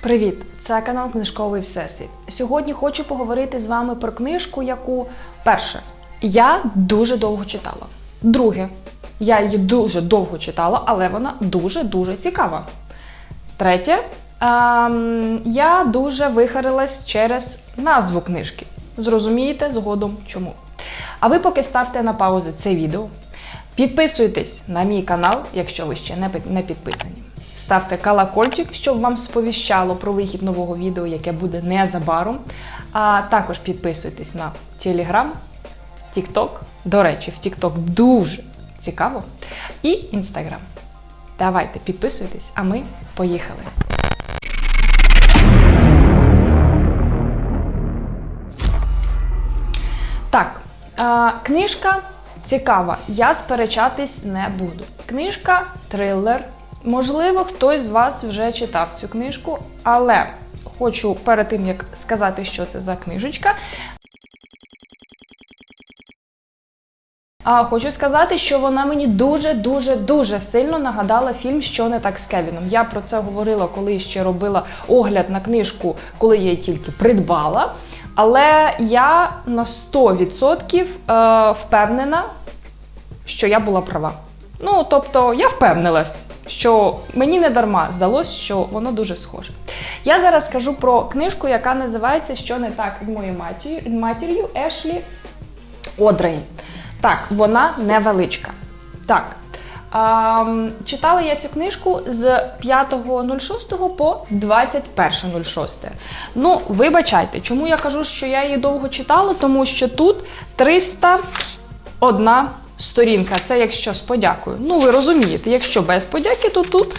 Привіт! Це канал Книжковий Всесвіт. Сьогодні хочу поговорити з вами про книжку, яку перше я дуже довго читала. Друге, я її дуже довго читала, але вона дуже дуже цікава. Третє, ем, я дуже вихарилась через назву книжки. Зрозумієте згодом чому. А ви поки ставте на паузу це відео. Підписуйтесь на мій канал, якщо ви ще не підписані. Ставте колокольчик, щоб вам сповіщало про вихід нового відео, яке буде незабаром. А також підписуйтесь на Telegram, TikTok. До речі, в TikTok дуже цікаво. І Instagram. Давайте підписуйтесь, а ми поїхали. Так, книжка цікава. Я сперечатись не буду. Книжка трилер. Можливо, хтось з вас вже читав цю книжку, але хочу перед тим як сказати, що це за книжечка. А хочу сказати, що вона мені дуже дуже дуже сильно нагадала фільм Що не так з Кевіном. Я про це говорила, коли ще робила огляд на книжку, коли я її тільки придбала. Але я на 100% е, впевнена, що я була права. Ну, тобто, я впевнилась, що мені не дарма здалось, що воно дуже схоже. Я зараз скажу про книжку, яка називається Що не так з моєю матір'ю, Ешлі Одрейн. Так, вона невеличка. Так. ем, читала я цю книжку з 5.06 по 21.06. Ну, вибачайте, чому я кажу, що я її довго читала, тому що тут 301 сторінка. Це якщо з подякою. Ну, ви розумієте, якщо без подяки, то тут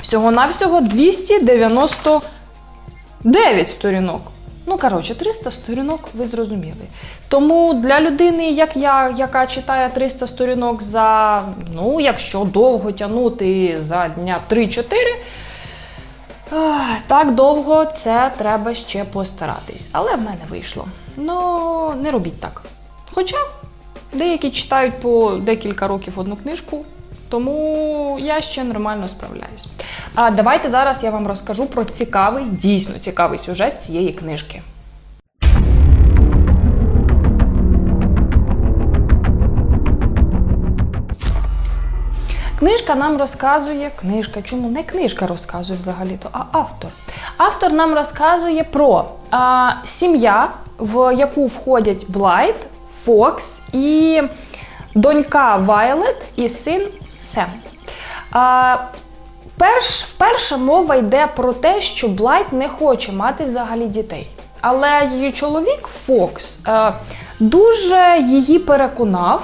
всього-навсього 299 сторінок. Ну, коротше, 300 сторінок, ви зрозуміли. Тому для людини, як я, яка читає 300 сторінок за, ну, якщо довго тягнути за дня 3-4, так довго це треба ще постаратись. Але в мене вийшло. Ну, не робіть так. Хоча деякі читають по декілька років одну книжку, тому я ще нормально справляюсь. А давайте зараз я вам розкажу про цікавий, дійсно цікавий сюжет цієї книжки. Книжка нам розказує, книжка, чому не книжка розказує взагалі-то, а автор. Автор нам розказує про а, сім'я, в яку входять Блайт, Фокс і донька Вайлет і син Сем. А, перш, вперше мова йде про те, що Блайт не хоче мати взагалі дітей. Але її чоловік Фокс е, дуже її переконав.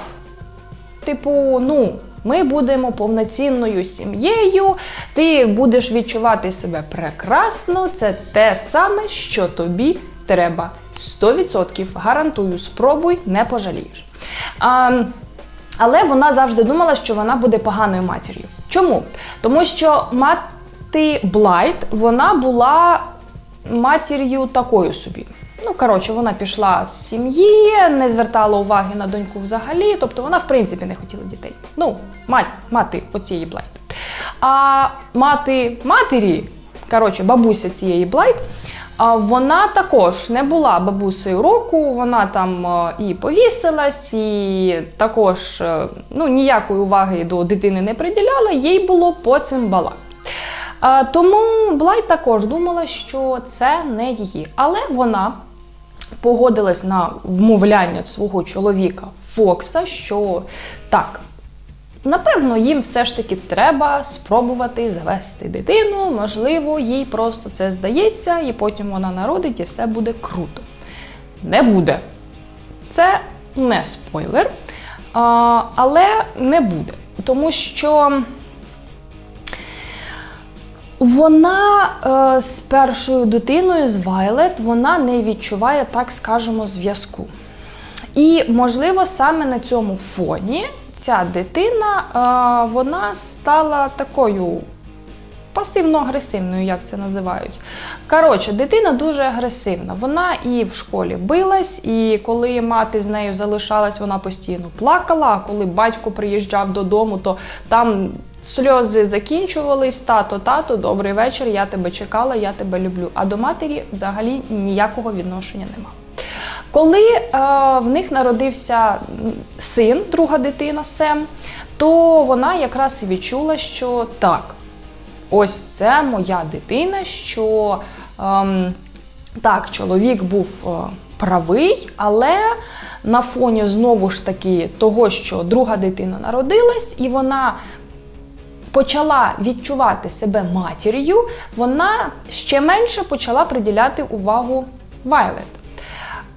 Типу, ну, ми будемо повноцінною сім'єю, ти будеш відчувати себе прекрасно, це те саме, що тобі треба. 100% гарантую, спробуй, не пожалієш. А, але вона завжди думала, що вона буде поганою матір'ю. Чому? Тому що мати Блайт, вона була матір'ю такою собі. Ну, коротше, вона пішла з сім'ї, не звертала уваги на доньку взагалі, тобто вона, в принципі, не хотіла дітей. Ну, мать, мати оцієї Блайт. А мати матері, коротше, бабуся цієї Блайт, вона також не була бабусею року, вона там е, і повісилась, і також е, ну, ніякої уваги до дитини не приділяла, їй було по цим балах. Тому Блайт також думала, що це не її. Але вона погодилась на вмовляння свого чоловіка Фокса, що так. Напевно, їм все ж таки треба спробувати завести дитину. Можливо, їй просто це здається, і потім вона народить, і все буде круто. Не буде. Це не спойлер, але не буде. Тому що вона е, з першою дитиною, з Вайлет, вона не відчуває, так скажемо, зв'язку. І, можливо, саме на цьому фоні ця дитина е, вона стала такою пасивно-агресивною, як це називають. Коротше, дитина дуже агресивна. Вона і в школі билась, і коли мати з нею залишалась, вона постійно плакала. А коли батько приїжджав додому, то там Сльози закінчувались, тато, тато, добрий вечір, я тебе чекала, я тебе люблю. А до матері взагалі ніякого відношення нема. Коли е, в них народився син, друга дитина Сем, то вона якраз і відчула, що так, ось це моя дитина, що ем, так, чоловік був е, правий, але на фоні знову ж таки того, що друга дитина народилась, і вона почала відчувати себе матір'ю, вона ще менше почала приділяти увагу Вайлет.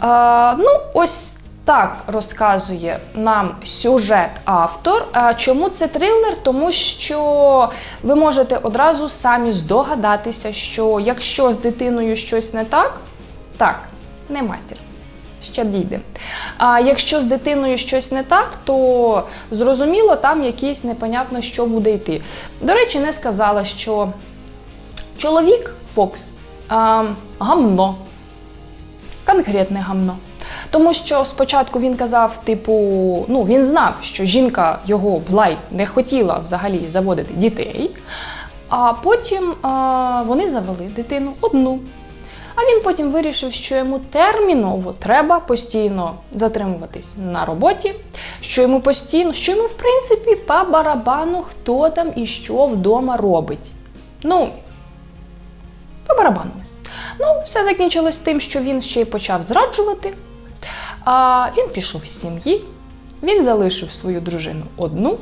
Е, ну, ось так розказує нам сюжет автор. Е, чому це трилер? Тому що ви можете одразу самі здогадатися, що якщо з дитиною щось не так, так, не матір. Ще дійде. А якщо з дитиною щось не так, то зрозуміло, там якийсь непонятно, що буде йти. До речі, не сказала, що чоловік Фокс а, гамно конкретне гамно. Тому що спочатку він казав, типу, ну він знав, що жінка його Блайт не хотіла взагалі заводити дітей, а потім а, вони завели дитину одну. А він потім вирішив, що йому терміново треба постійно затримуватись на роботі, що йому постійно, що йому, в принципі, по барабану, хто там і що вдома робить. Ну, по барабану. Ну, все закінчилось тим, що він ще й почав зраджувати. А, він пішов з сім'ї, він залишив свою дружину одну.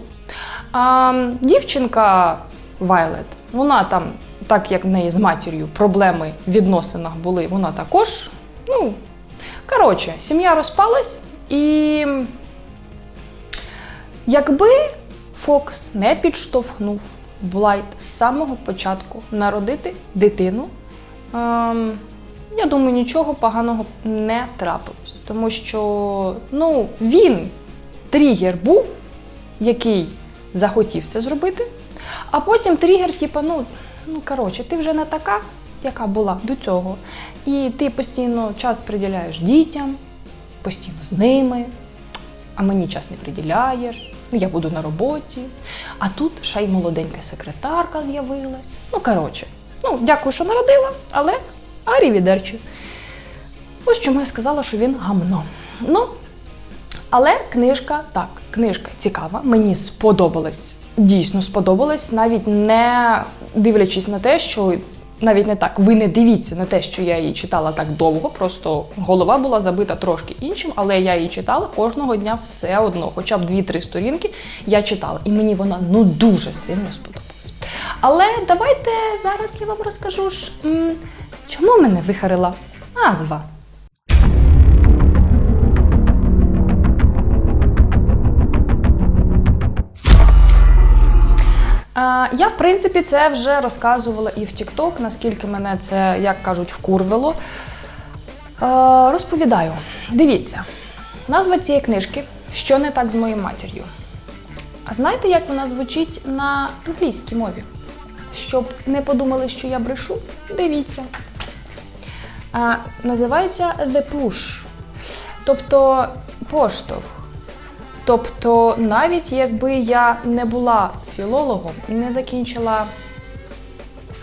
А, дівчинка Вайлет, вона там, так як в неї з матір'ю проблеми в відносинах були, вона також. Ну, коротше, сім'я розпалась, і якби Фокс не підштовхнув Блайт з самого початку народити дитину, ем, я думаю, нічого поганого не трапилось. Тому що ну, він тригер був, який захотів це зробити, а потім тригер, типу, ну, ну коротше, ти вже не така, яка була до цього. І ти постійно час приділяєш дітям, постійно з ними, а мені час не приділяєш. Ну, я буду на роботі. А тут ще й молоденька секретарка з'явилась. Ну, коротше, ну, дякую, що народила, але арівідерчі. Ось чому я сказала, що він гамно. Ну, але книжка, так, книжка цікава, мені сподобалась, дійсно сподобалась, навіть не дивлячись на те, що навіть не так, ви не дивіться на те, що я її читала так довго, просто голова була забита трошки іншим, але я її читала кожного дня все одно, хоча б 2-3 сторінки я читала, і мені вона ну дуже сильно сподобалась. Але давайте зараз я вам розкажу ж, чому мене вихарила назва. Я, в принципі, це вже розказувала і в TikTok, наскільки мене це, як кажуть, вкурвило. Розповідаю. Дивіться, назва цієї книжки Що не так з моєю матір'ю. А знаєте, як вона звучить на англійській мові? Щоб не подумали, що я брешу, дивіться. А, називається The Push, тобто поштовх. Тобто, навіть якби я не була філологом не закінчила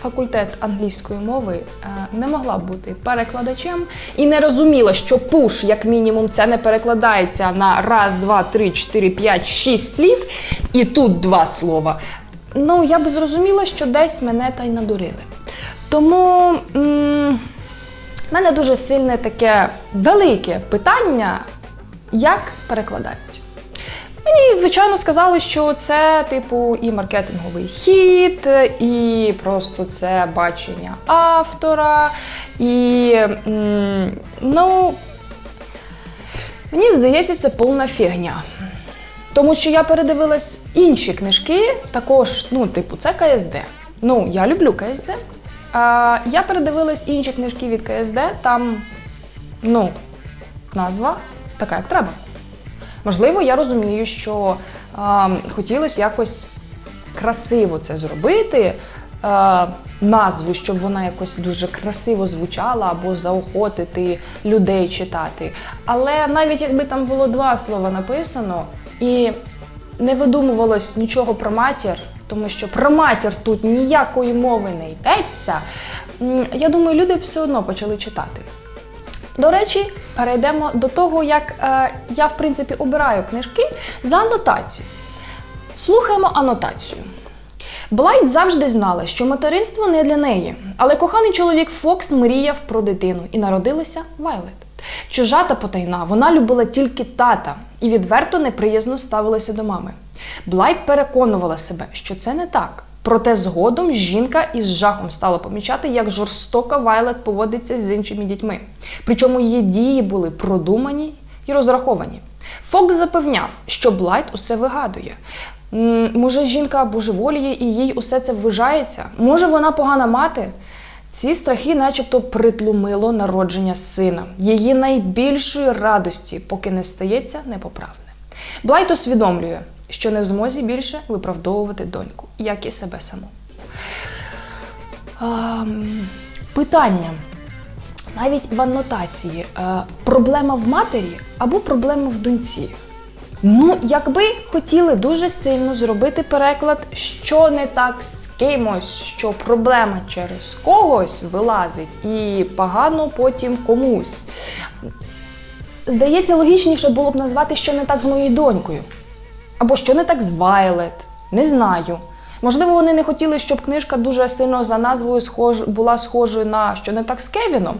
факультет англійської мови, е, не могла бути перекладачем і не розуміла, що пуш, як мінімум, це не перекладається на раз, два, три, чотири, п'ять, шість слів, і тут два слова. Ну, я би зрозуміла, що десь мене та й надурили. Тому. м- в мене дуже сильне таке велике питання, як перекладають. Мені, звичайно, сказали, що це, типу, і маркетинговий хід, і просто це бачення автора. І, ну, мені здається, це повна фігня. Тому що я передивилась інші книжки, також, ну, типу, це КСД. Ну, я люблю КСД. А, я передивилась інші книжки від КСД, там, ну, назва така, як треба. Можливо, я розумію, що а, хотілося якось красиво це зробити, а, назву, щоб вона якось дуже красиво звучала або заохотити людей читати. Але навіть якби там було два слова написано і не видумувалось нічого про матір, тому що про матір тут ніякої мови не йдеться. Я думаю, люди все одно почали читати. До речі, перейдемо до того, як е, я, в принципі, обираю книжки за анотацією. Слухаємо анотацію. Блайт завжди знала, що материнство не для неї, але коханий чоловік Фокс мріяв про дитину і народилася Вайлет. Чужа та потайна, вона любила тільки тата і відверто неприязно ставилася до мами. Блайт переконувала себе, що це не так. Проте згодом жінка із жахом стала помічати, як жорстоко Вайлет поводиться з іншими дітьми. Причому її дії були продумані і розраховані. Фокс запевняв, що Блайт усе вигадує. Може, жінка божеволіє і їй усе це ввижається? Може, вона погана мати? Ці страхи, начебто, притлумило народження сина, її найбільшої радості, поки не стається непоправне. Блайт усвідомлює, що не в змозі більше виправдовувати доньку, як і себе саму. Ам, питання. Навіть в анотації е, проблема в матері або проблема в доньці. Ну, якби хотіли дуже сильно зробити переклад, що не так з кимось, що проблема через когось вилазить і погано потім комусь. Здається, логічніше було б назвати, що не так з моєю донькою. Або що не так з Вайлет. Не знаю. Можливо, вони не хотіли, щоб книжка дуже сильно за назвою схож... була схожою на що не так з Кевіном.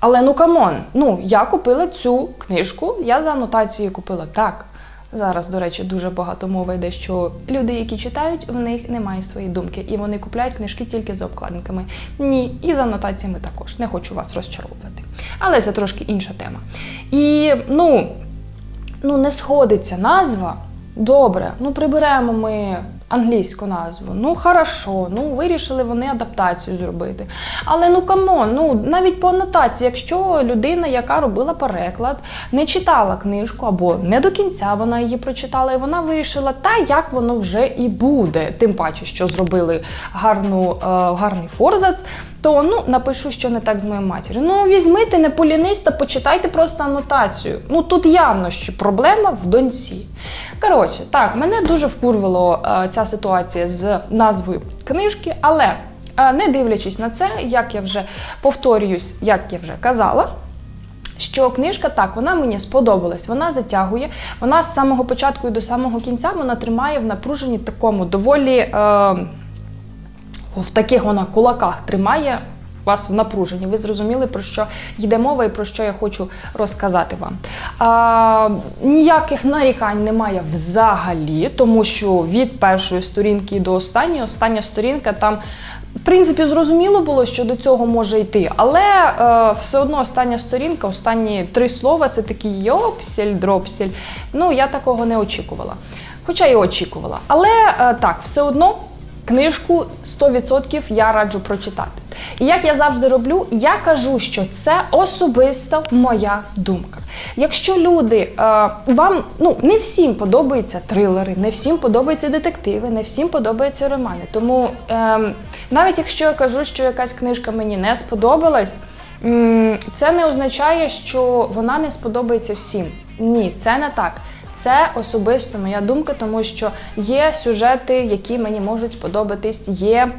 Але ну камон, ну я купила цю книжку, я за анотацією купила так. Зараз, до речі, дуже багато мови йде, що люди, які читають, в них немає своєї думки, і вони купляють книжки тільки за обкладинками. Ні, і за анотаціями також. Не хочу вас розчаровувати. Але це трошки інша тема. І ну, ну не сходиться назва. Добре, ну приберемо ми англійську назву. Ну хорошо, ну вирішили вони адаптацію зробити. Але ну камон, ну навіть по анотації, якщо людина, яка робила переклад, не читала книжку або не до кінця вона її прочитала, і вона вирішила, та як воно вже і буде. Тим паче, що зробили гарну, е, гарний форзац. То ну напишу, що не так з моєю матір'ю. Ну візьмите, не полінись та почитайте просто анотацію. Ну тут явно що проблема в доньці. Коротше, так, мене дуже вкурвало е, ця ситуація з назвою книжки, але е, не дивлячись на це, як я вже повторююсь, як я вже казала. Що книжка так, вона мені сподобалась, вона затягує. Вона з самого початку і до самого кінця вона тримає в напруженні такому доволі е, в таких вона кулаках тримає вас в напруженні. Ви зрозуміли, про що йде мова і про що я хочу розказати вам. А, ніяких нарікань немає взагалі, тому що від першої сторінки до останньої, остання сторінка там. В принципі, зрозуміло було, що до цього може йти, але е, все одно остання сторінка, останні три слова це такий йопсель, дропсель. Ну, я такого не очікувала. Хоча і очікувала. Але е, так, все одно книжку 100% я раджу прочитати. І як я завжди роблю, я кажу, що це особисто моя думка. Якщо люди е, вам ну не всім подобаються трилери, не всім подобаються детективи, не всім подобаються романи. Тому е, навіть якщо я кажу, що якась книжка мені не сподобалась. Це не означає, що вона не сподобається всім. Ні, це не так. Це особисто моя думка, тому що є сюжети, які мені можуть сподобатись, є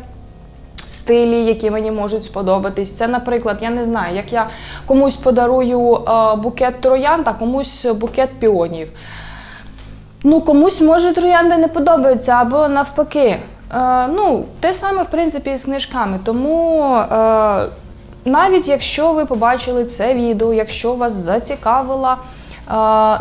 стилі, які мені можуть сподобатись. Це, наприклад, я не знаю, як я комусь подарую е, букет троянд, а комусь букет піонів. Ну, комусь може троянди не подобаються, або навпаки. Е, ну, те саме, в принципі, і з книжками. Тому е, навіть якщо ви побачили це відео, якщо вас зацікавила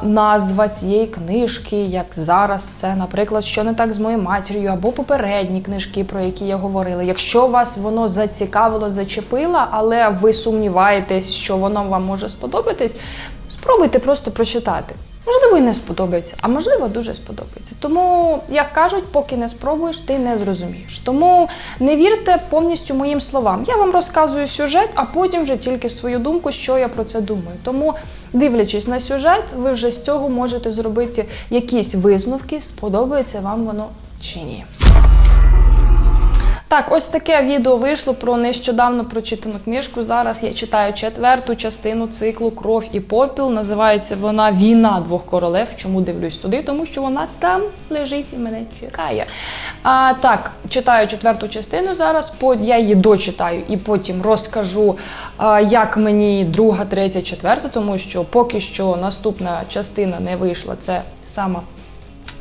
назва цієї книжки, як зараз це, наприклад, що не так з моєю матір'ю, або попередні книжки, про які я говорила. Якщо вас воно зацікавило, зачепило, але ви сумніваєтесь, що воно вам може сподобатись, спробуйте просто прочитати. Можливо, і не сподобається, а можливо, дуже сподобається. Тому, як кажуть, поки не спробуєш, ти не зрозумієш. Тому не вірте повністю моїм словам. Я вам розказую сюжет, а потім вже тільки свою думку, що я про це думаю. Тому, дивлячись на сюжет, ви вже з цього можете зробити якісь висновки, сподобається вам воно чи ні. Так, ось таке відео вийшло про нещодавно прочитану книжку. Зараз я читаю четверту частину циклу Кров і попіл. Називається вона Війна двох королев. Чому дивлюсь туди? Тому що вона там лежить і мене чекає. А, так, читаю четверту частину зараз. по- Я її дочитаю і потім розкажу, а, як мені друга, третя, четверта, тому що поки що наступна частина не вийшла. Це сама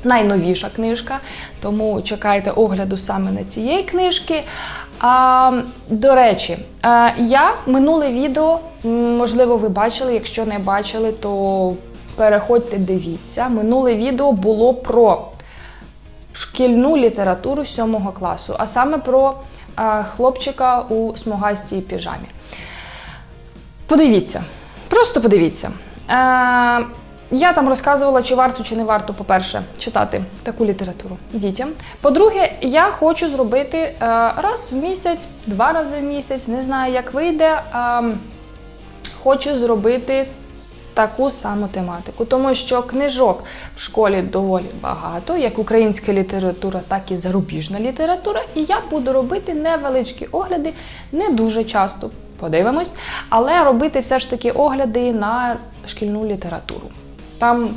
найновіша книжка, тому чекайте огляду саме на цієї книжки. А, до речі, я минуле відео, можливо, ви бачили. Якщо не бачили, то переходьте, дивіться. Минуле відео було про шкільну літературу сьомого класу, а саме про хлопчика у смугастій піжамі. Подивіться, просто подивіться. Я там розказувала, чи варто, чи не варто, по-перше, читати таку літературу дітям. По-друге, я хочу зробити е, раз в місяць, два рази в місяць, не знаю, як вийде. Хочу зробити таку саму тематику, тому що книжок в школі доволі багато, як українська література, так і зарубіжна література. І я буду робити невеличкі огляди, не дуже часто. Подивимось, але робити все ж таки огляди на шкільну літературу. Там,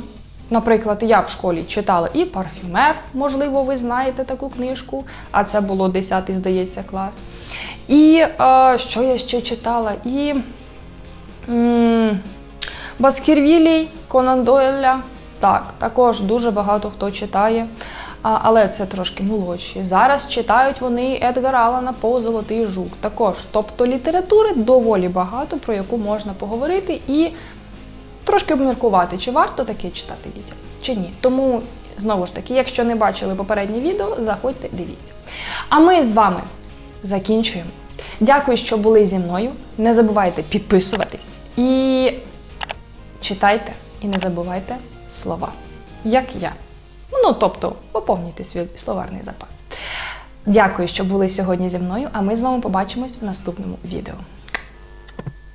наприклад, я в школі читала і парфюмер, можливо, ви знаєте таку книжку, а це було 10 здається, клас. І е, що я ще читала? І м, Баскірвілій, Конан Дойля. Так, також дуже багато хто читає, але це трошки молодші. Зараз читають вони Едгара Алана по Золотий жук. Також, тобто літератури доволі багато, про яку можна поговорити і трошки обміркувати, чи варто таке читати дітям, чи ні. Тому, знову ж таки, якщо не бачили попереднє відео, заходьте, дивіться. А ми з вами закінчуємо. Дякую, що були зі мною. Не забувайте підписуватись і читайте і не забувайте слова, як я. Ну, тобто, поповнюйте свій словарний запас. Дякую, що були сьогодні зі мною, а ми з вами побачимось в наступному відео.